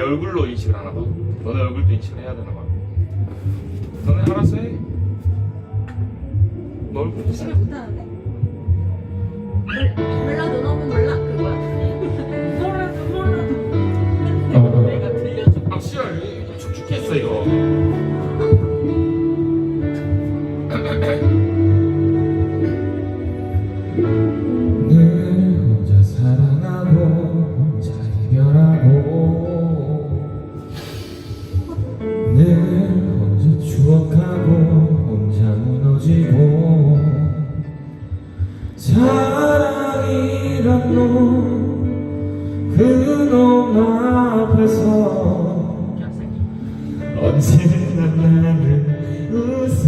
얼굴로 인식을 하나 봐. 너네 얼굴도 인식을 해야 되나 봐. 너네 알아서 해. 너 얼굴 인식. 인식을 못하는데? 몰- 몰라 너 너무 몰라 그거야 몰라도 몰라도 내가 들려줘 아 이거 축축했어 이거. 사랑이란 놈 그놈 앞에서 언제나 나는 웃어